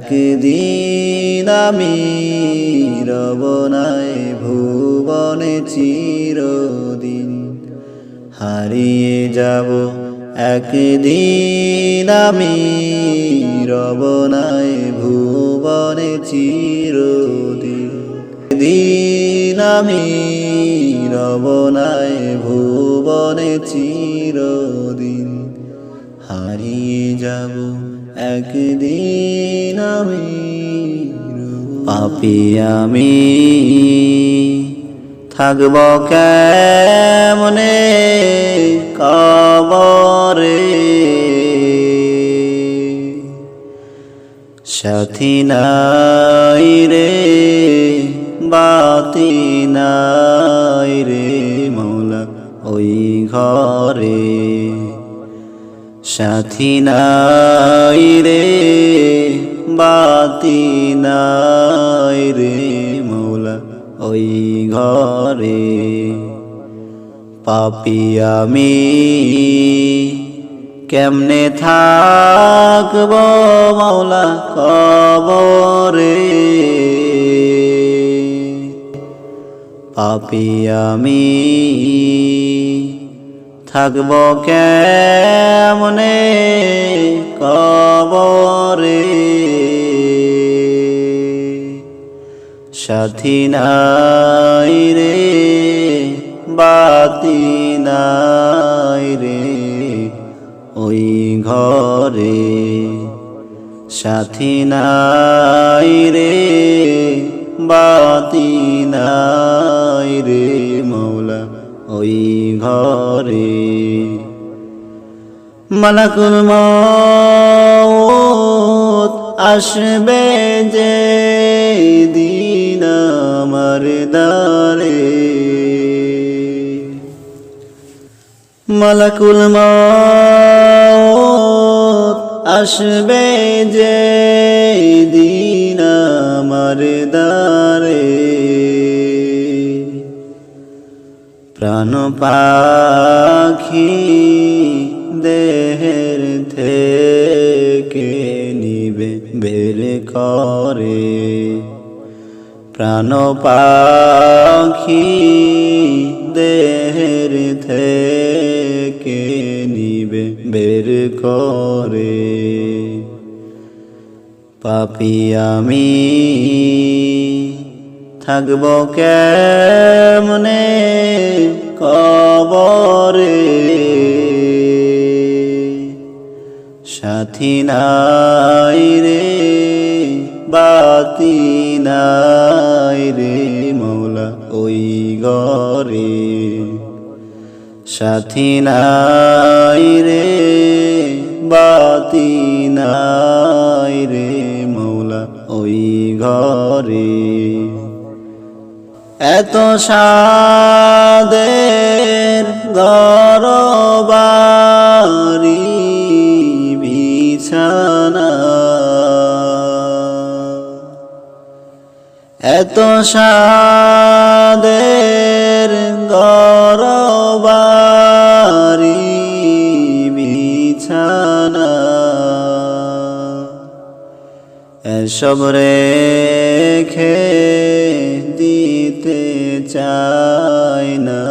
একদিন আমি রবনায় ভুবনে চিরদিন হারিয়ে যাব। একদিন আমি রবনায় ভুবনে চিরদিন দিন আমি রবনায় ভুবনে চিরদিন হারিয়ে যাব, একদিন আমি পাপি আমি থাকব কেমনে কবরে? সাথী নাই রে, বাতি নাই রে, মৌলা ওই ঘরে। সাথী নাই রে, বাতি নাই রে মৌলা ওই ঘরে। পাপি আমি কেমনে থাকব মৌলা কবরে? পাপি আমি থাকব কেমনে কবরে? সাথী নাই রে, বাতি নাই রে, ওই ঘরে। সাথী নাই রে, বাতি নাই রে, মৌলা, ওই মালাকুল মত আসবে যে দিন আমার দারে মালাকুল মত আসবে যে দিন আমার দারে প্রাণ পাখি দেহের থেকে নিবে বের করে। প্রাণ পাখি দেহের থেকে নিবে বের করে। পাপি আমি থাকব কেমনে সাথী নাই রে বাতি নাই রে মৌলা ওই ঘরে। সাথী নাই রে বাতি নাই রে মৌলা ওই ঘরে। এত সাদের গরবারি এত সাদের গরবারি বিছানা। এসব রেখে দিতে চাই না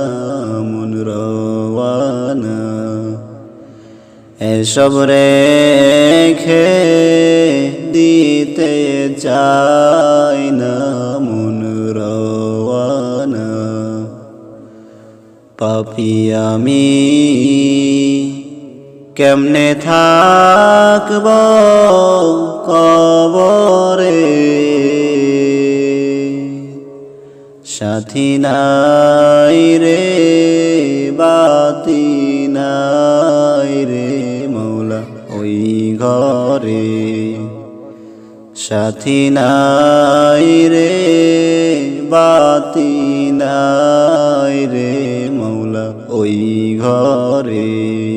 মন রওয়ানা এসব রেখে দিতে চাই না পাপি আমি। কেমনে থাকব কবরে? সাথী নাই রে, বাতি নাই রে মৌলা ওই ঘরে। সাথী নাই রে, বাতি নাই রে ওই ঘরে।